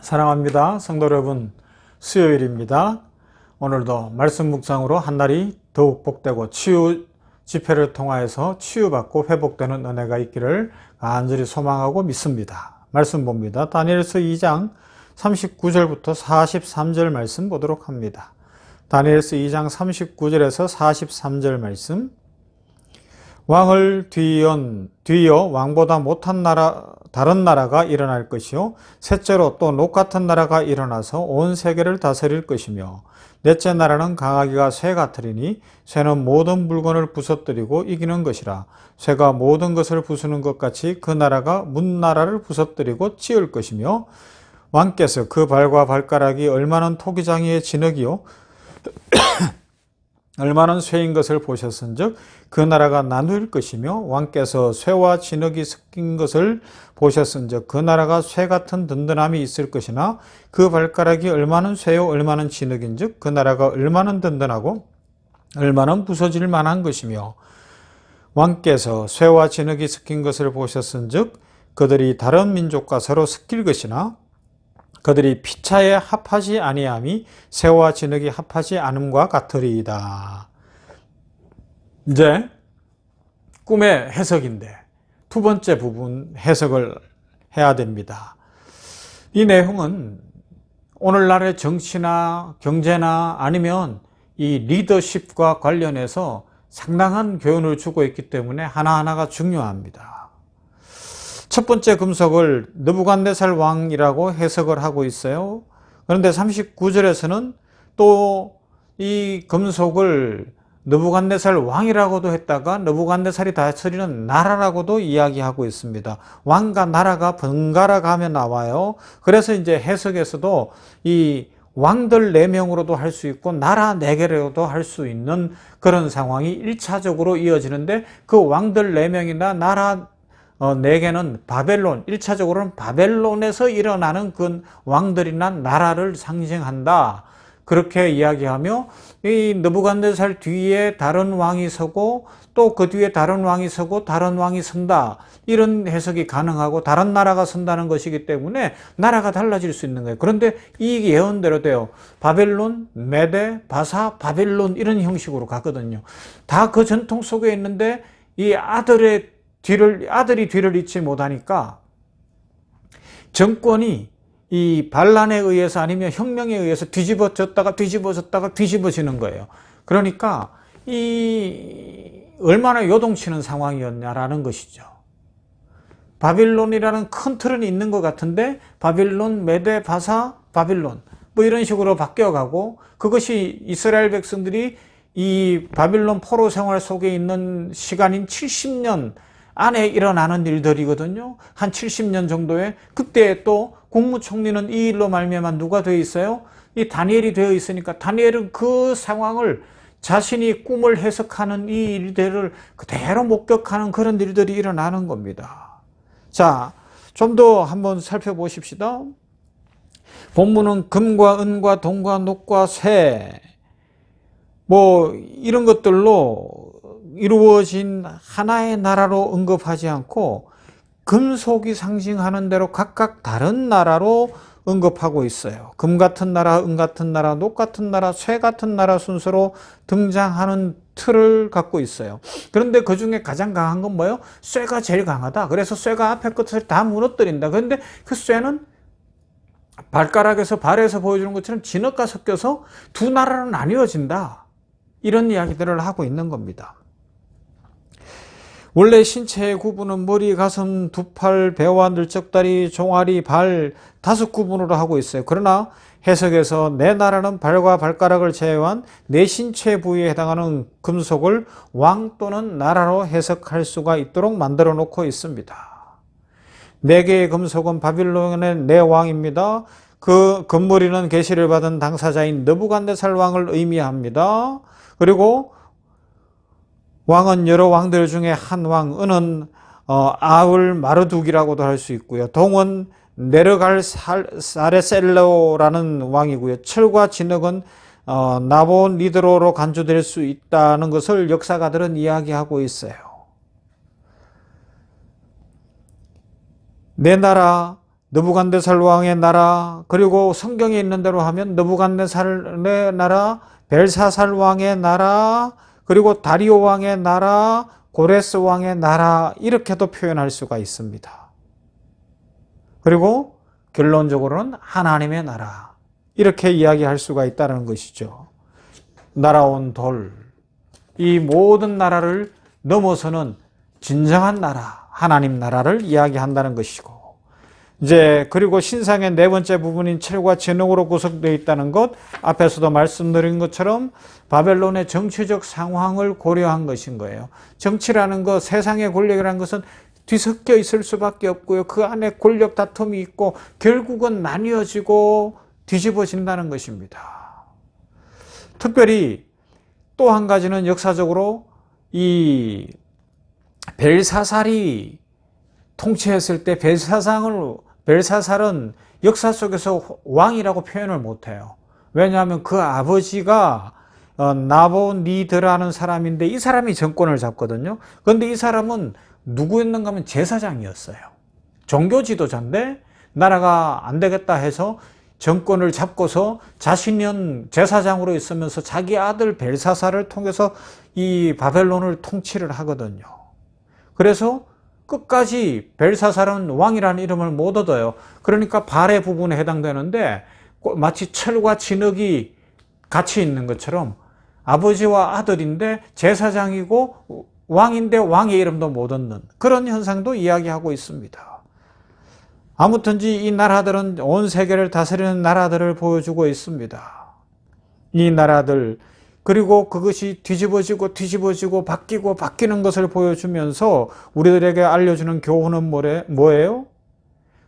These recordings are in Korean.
사랑합니다. 성도 여러분, 수요일입니다. 오늘도 말씀 묵상으로 한 날이 더욱 복되고 치유 집회를 통하여서 치유받고 회복되는 은혜가 있기를 간절히 소망하고 믿습니다. 말씀 봅니다. 다니엘서 2장 39절부터 43절 말씀 보도록 합니다. 다니엘서 2장 39절에서 43절 말씀 왕을 뒤연, 뒤어 왕보다 못한 나라, 다른 나라가 일어날 것이요. 셋째로 또 녹 같은 나라가 일어나서 온 세계를 다스릴 것이며, 넷째 나라는 강하기가 쇠 같으리니, 쇠는 모든 물건을 부서뜨리고 이기는 것이라. 쇠가 모든 것을 부수는 것 같이 그 나라가 문나라를 부서뜨리고 찌을 것이며, 왕께서 그 발과 발가락이 얼마나 토기장이의 진흙이요. 얼마나 쇠인 것을 보셨은즉 그 나라가 나누일 것이며 왕께서 쇠와 진흙이 섞인 것을 보셨은즉 그 나라가 쇠 같은 든든함이 있을 것이나 그 발가락이 얼마나 쇠요 얼마나 진흙인즉 그 나라가 얼마나 든든하고 얼마나 부서질 만한 것이며 왕께서 쇠와 진흙이 섞인 것을 보셨은즉 그들이 다른 민족과 서로 섞일 것이나 그들이 피차에 합하지 아니함이 새와 진흙이 합하지 않음과 같으리이다. 이제 꿈의 해석인데 두 번째 부분 해석을 해야 됩니다. 이 내용은 오늘날의 정치나 경제나 아니면 이 리더십과 관련해서 상당한 교훈을 주고 있기 때문에 하나하나가 중요합니다. 첫 번째 금속을 느부갓네살 왕이라고 해석을 하고 있어요. 그런데 39절에서는 또 이 금속을 느부갓네살 왕이라고도 했다가 느부갓네살이 다스리는 나라라고도 이야기하고 있습니다. 왕과 나라가 번갈아 가며 나와요. 그래서 이제 해석에서도 이 왕들 4명으로도 할 수 있고 나라 4개로도 할 수 있는 그런 상황이 1차적으로 이어지는데 그 왕들 4명이나 나라 어, 네 개는 바벨론, 1차적으로는 바벨론에서 일어나는 그 왕들이나 나라를 상징한다. 그렇게 이야기하며 이 느부갓네살 뒤에 다른 왕이 서고 또 그 뒤에 다른 왕이 서고 다른 왕이 선다. 이런 해석이 가능하고 다른 나라가 선다는 것이기 때문에 나라가 달라질 수 있는 거예요. 그런데 이 예언대로 돼요. 바벨론, 메데, 바사, 바벨론 이런 형식으로 가거든요. 다 그 전통 속에 있는데 이 아들의 뒤를 아들이 뒤를 잇지 못하니까 정권이 이 반란에 의해서 아니면 혁명에 의해서 뒤집어졌다가 뒤집어졌다가 뒤집어지는 거예요. 그러니까 이 얼마나 요동치는 상황이었냐라는 것이죠. 바빌론이라는 큰 틀은 있는 것 같은데 바빌론, 메데, 바사, 바빌론 뭐 이런 식으로 바뀌어가고 그것이 이스라엘 백성들이 이 바빌론 포로 생활 속에 있는 시간인 70년 안에 일어나는 일들이거든요. 한 70년 정도에 그때 또 국무총리는 이 일로 말미암아 누가 되어 있어요? 이 다니엘이 되어 있으니까 다니엘은 그 상황을 자신이 꿈을 해석하는 이 일들을 그대로 목격하는 그런 일들이 일어나는 겁니다. 자, 좀 더 한번 살펴보십시다. 본문은 금과 은과 동과 녹과 쇠, 뭐, 이런 것들로 이루어진 하나의 나라로 언급하지 않고 금속이 상징하는 대로 각각 다른 나라로 언급하고 있어요. 금 같은 나라, 은 같은 나라, 녹 같은 나라, 쇠 같은 나라 순서로 등장하는 틀을 갖고 있어요. 그런데 그 중에 가장 강한 건 뭐예요? 쇠가 제일 강하다. 그래서 쇠가 앞에 것을 다 무너뜨린다. 그런데 그 쇠는 발가락에서 발에서 보여주는 것처럼 진흙과 섞여서 두 나라로 나뉘어진다. 이런 이야기들을 하고 있는 겁니다. 원래 신체의 구분은 머리, 가슴, 두 팔, 배와 늘적다리, 종아리, 발 다섯 구분으로 하고 있어요. 그러나 해석에서 내 나라는 발과 발가락을 제외한 내 신체 부위에 해당하는 금속을 왕 또는 나라로 해석할 수가 있도록 만들어 놓고 있습니다. 네 개의 금속은 바빌론의 네 왕입니다. 그 금머리는 계시를 받은 당사자인 느부갓네살 왕을 의미합니다. 그리고 왕은 여러 왕들 중에 한 왕, 은은 어, 아울 마르둑이라고도 할 수 있고요. 동은 네르갈 사레셀로라는 왕이고요. 철과 진흙은 어, 나본 리드로로 간주될 수 있다는 것을 역사가들은 이야기하고 있어요. 내 나라, 느부간데살 왕의 나라 그리고 성경에 있는 대로 하면 느부간데살의 나라 벨사살 왕의 나라 그리고 다리오 왕의 나라 고레스 왕의 나라 이렇게도 표현할 수가 있습니다. 그리고 결론적으로는 하나님의 나라 이렇게 이야기할 수가 있다는 것이죠. 날아온 돌, 이 모든 나라를 넘어서는 진정한 나라, 하나님 나라를 이야기한다는 것이고, 이제 그리고 신상의 네 번째 부분인 철과 진흙으로 구성되어 있다는 것 앞에서도 말씀드린 것처럼 바벨론의 정치적 상황을 고려한 것인 거예요. 정치라는 것, 세상의 권력이라는 것은 뒤섞여 있을 수밖에 없고요. 그 안에 권력 다툼이 있고 결국은 나뉘어지고 뒤집어진다는 것입니다. 특별히 또 한 가지는 역사적으로 이 벨사살이 통치했을 때 벨사상을 벨사살은 역사 속에서 왕이라고 표현을 못해요. 왜냐하면 그 아버지가 어, 나보니드라는 사람인데 이 사람이 정권을 잡거든요. 그런데 이 사람은 누구였는가 하면 제사장이었어요. 종교 지도자인데 나라가 안 되겠다 해서 정권을 잡고서 자신은 제사장으로 있으면서 자기 아들 벨사사를 통해서 이 바벨론을 통치를 하거든요. 그래서 끝까지 벨사살은 왕이라는 이름을 못 얻어요. 그러니까 발의 부분에 해당되는데 마치 철과 진흙이 같이 있는 것처럼 아버지와 아들인데 제사장이고 왕인데 왕의 이름도 못 얻는 그런 현상도 이야기하고 있습니다. 아무튼지 이 나라들은 온 세계를 다스리는 나라들을 보여주고 있습니다. 이 나라들 그리고 그것이 뒤집어지고 뒤집어지고 바뀌고 바뀌는 것을 보여주면서 우리들에게 알려주는 교훈은 뭐예요?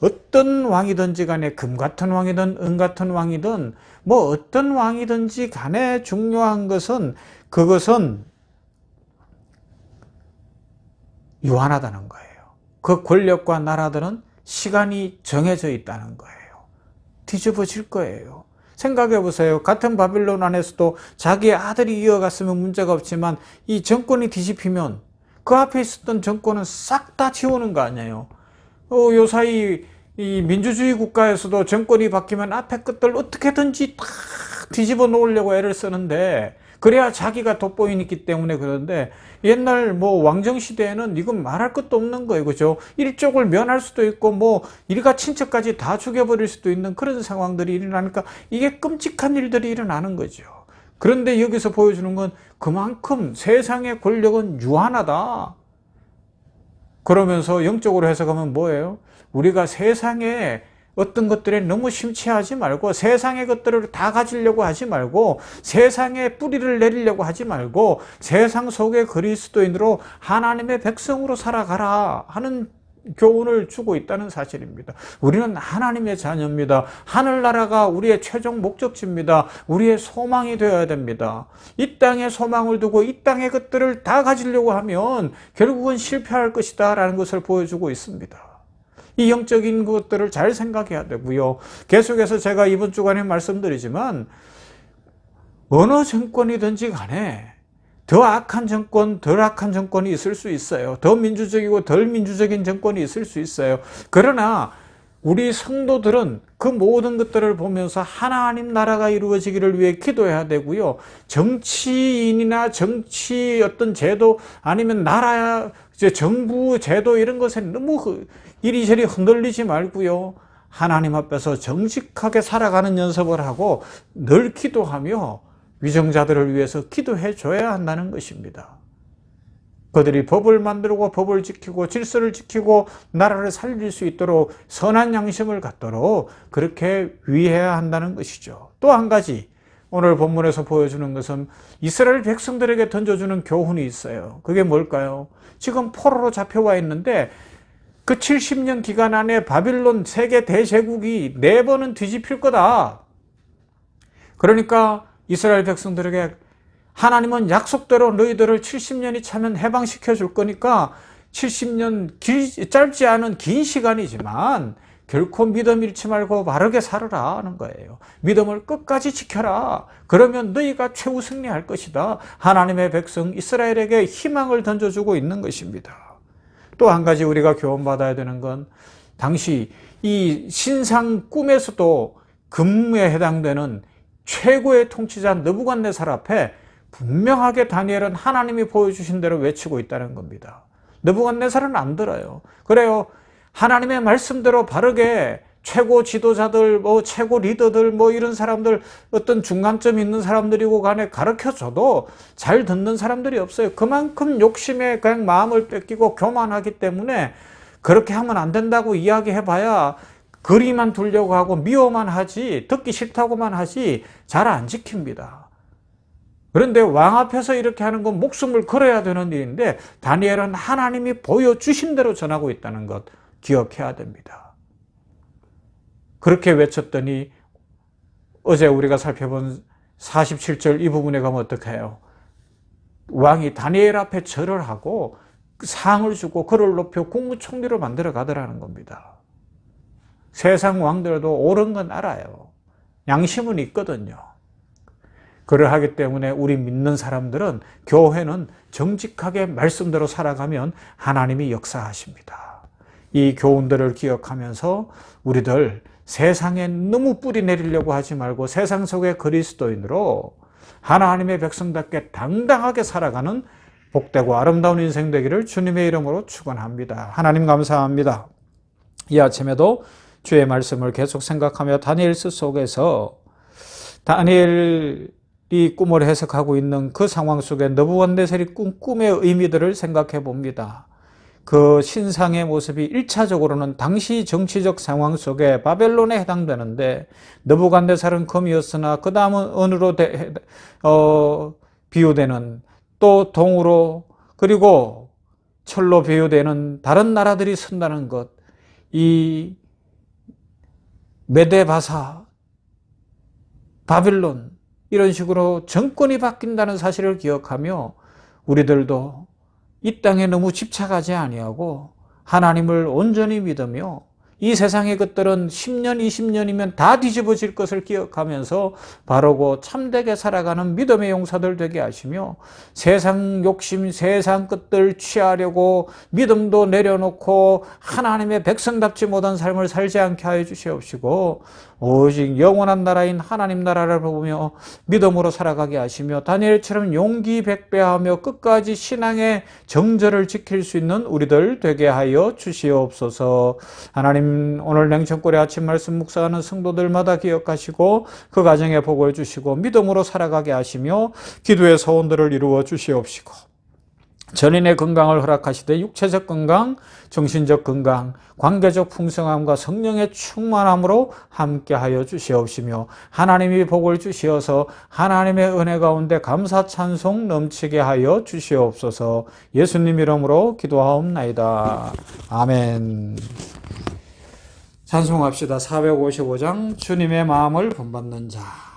어떤 왕이든지 간에 금 같은 왕이든 은 같은 왕이든 뭐 어떤 왕이든지 간에 중요한 것은 그것은 유한하다는 거예요. 그 권력과 나라들은 시간이 정해져 있다는 거예요. 뒤집어질 거예요. 생각해 보세요. 같은 바빌론 안에서도 자기 아들이 이어갔으면 문제가 없지만 이 정권이 뒤집히면 그 앞에 있었던 정권은 싹 다 지우는 거 아니에요. 어, 요 사이 이 민주주의 국가에서도 정권이 바뀌면 앞에 것들 어떻게든지 다 뒤집어 놓으려고 애를 쓰는데 그래야 자기가 돋보이기 있 때문에 그런데 옛날 뭐 왕정 시대에는 이건 말할 것도 없는 거예요. 그죠? 일족을 면할 수도 있고 뭐 일가 친척까지 다 죽여버릴 수도 있는 그런 상황들이 일어나니까 이게 끔찍한 일들이 일어나는 거죠. 그런데 여기서 보여주는 건 그만큼 세상의 권력은 유한하다. 그러면서 영적으로 해석하면 뭐예요? 우리가 세상에 어떤 것들에 너무 심취하지 말고 세상의 것들을 다 가지려고 하지 말고 세상에 뿌리를 내리려고 하지 말고 세상 속의 그리스도인으로 하나님의 백성으로 살아가라 하는 교훈을 주고 있다는 사실입니다. 우리는 하나님의 자녀입니다. 하늘나라가 우리의 최종 목적지입니다. 우리의 소망이 되어야 됩니다. 이 땅에 소망을 두고 이 땅의 것들을 다 가지려고 하면 결국은 실패할 것이다 라는 것을 보여주고 있습니다. 이 영적인 것들을 잘 생각해야 되고요. 계속해서 제가 이번 주간에 말씀드리지만 어느 정권이든지 간에 더 악한 정권, 덜 악한 정권이 있을 수 있어요. 더 민주적이고 덜 민주적인 정권이 있을 수 있어요. 그러나 우리 성도들은 그 모든 것들을 보면서 하나님 나라가 이루어지기를 위해 기도해야 되고요. 정치인이나 정치 어떤 제도 아니면 나라 정부 제도 이런 것에 너무 이리저리 흔들리지 말고요. 하나님 앞에서 정직하게 살아가는 연습을 하고 늘 기도하며 위정자들을 위해서 기도해 줘야 한다는 것입니다. 그들이 법을 만들고 법을 지키고 질서를 지키고 나라를 살릴 수 있도록 선한 양심을 갖도록 그렇게 위해야 한다는 것이죠. 또 한 가지 오늘 본문에서 보여주는 것은 이스라엘 백성들에게 던져주는 교훈이 있어요. 그게 뭘까요? 지금 포로로 잡혀와 있는데 그 70년 기간 안에 바빌론 세계 대제국이 네 번은 뒤집힐 거다. 그러니까 이스라엘 백성들에게 하나님은 약속대로 너희들을 70년이 차면 해방시켜 줄 거니까 70년 길, 짧지 않은 긴 시간이지만 결코 믿음 잃지 말고 바르게 살아라 하는 거예요. 믿음을 끝까지 지켜라. 그러면 너희가 최후 승리할 것이다. 하나님의 백성 이스라엘에게 희망을 던져주고 있는 것입니다. 또 한 가지 우리가 교훈받아야 되는 건 당시 이 신상 꿈에서도 금에 해당되는 최고의 통치자 느부갓네살 앞에 분명하게 다니엘은 하나님이 보여주신 대로 외치고 있다는 겁니다. 느부갓네살은 안 들어요. 그래요. 하나님의 말씀대로 바르게 최고 지도자들, 뭐 최고 리더들, 뭐 이런 사람들 어떤 중간점 있는 사람들이고 간에 가르쳐 줘도 잘 듣는 사람들이 없어요. 그만큼 욕심에 그냥 마음을 뺏기고 교만하기 때문에 그렇게 하면 안 된다고 이야기해봐야 거리만 두려고 하고 미워만 하지 듣기 싫다고만 하지 잘 안 지킵니다. 그런데 왕 앞에서 이렇게 하는 건 목숨을 걸어야 되는 일인데 다니엘은 하나님이 보여주신 대로 전하고 있다는 것 기억해야 됩니다. 그렇게 외쳤더니 어제 우리가 살펴본 47절 이 부분에 가면 어떻게 해요? 왕이 다니엘 앞에 절을 하고 상을 주고 그를 높여 국무총리로 만들어 가더라는 겁니다. 세상 왕들도 옳은 건 알아요. 양심은 있거든요. 그러하기 때문에 우리 믿는 사람들은 교회는 정직하게 말씀대로 살아가면 하나님이 역사하십니다. 이 교훈들을 기억하면서 우리들 세상에 너무 뿌리 내리려고 하지 말고 세상 속의 그리스도인으로 하나님의 백성답게 당당하게 살아가는 복되고 아름다운 인생 되기를 주님의 이름으로 축원합니다. 하나님 감사합니다. 이 아침에도 주의 말씀을 계속 생각하며 다니엘스 속에서 다니엘이 꿈을 해석하고 있는 그 상황 속에 너부갓네살이 꾼 꿈의 의미들을 생각해 봅니다. 그 신상의 모습이 1차적으로는 당시 정치적 상황 속에 바벨론에 해당되는데 너부갓네살은 금이었으나 그 다음은 은으로 대, 어, 비유되는 또 동으로 그리고 철로 비유되는 다른 나라들이 선다는 것. 이 메데바사, 바빌론 이런 식으로 정권이 바뀐다는 사실을 기억하며 우리들도 이 땅에 너무 집착하지 아니하고 하나님을 온전히 믿으며 이 세상의 것들은 10년, 20년이면 다 뒤집어질 것을 기억하면서 바르고 참되게 살아가는 믿음의 용사들 되게 하시며 세상 욕심, 세상 것들 취하려고 믿음도 내려놓고 하나님의 백성답지 못한 삶을 살지 않게 하여 주시옵시고 오직 영원한 나라인 하나님 나라를 보며 믿음으로 살아가게 하시며 다니엘처럼 용기 백배하며 끝까지 신앙의 정절을 지킬 수 있는 우리들 되게 하여 주시옵소서. 하나님 오늘 냉천골의 아침 말씀 묵상하는 성도들마다 기억하시고 그 가정에 복을 주시고 믿음으로 살아가게 하시며 기도의 소원들을 이루어 주시옵시고 전인의 건강을 허락하시되 육체적 건강, 정신적 건강, 관계적 풍성함과 성령의 충만함으로 함께하여 주시옵시며 하나님이 복을 주시어서 하나님의 은혜 가운데 감사 찬송 넘치게 하여 주시옵소서 예수님 이름으로 기도하옵나이다. 아멘. 찬송합시다. 455장 주님의 마음을 본받는 자.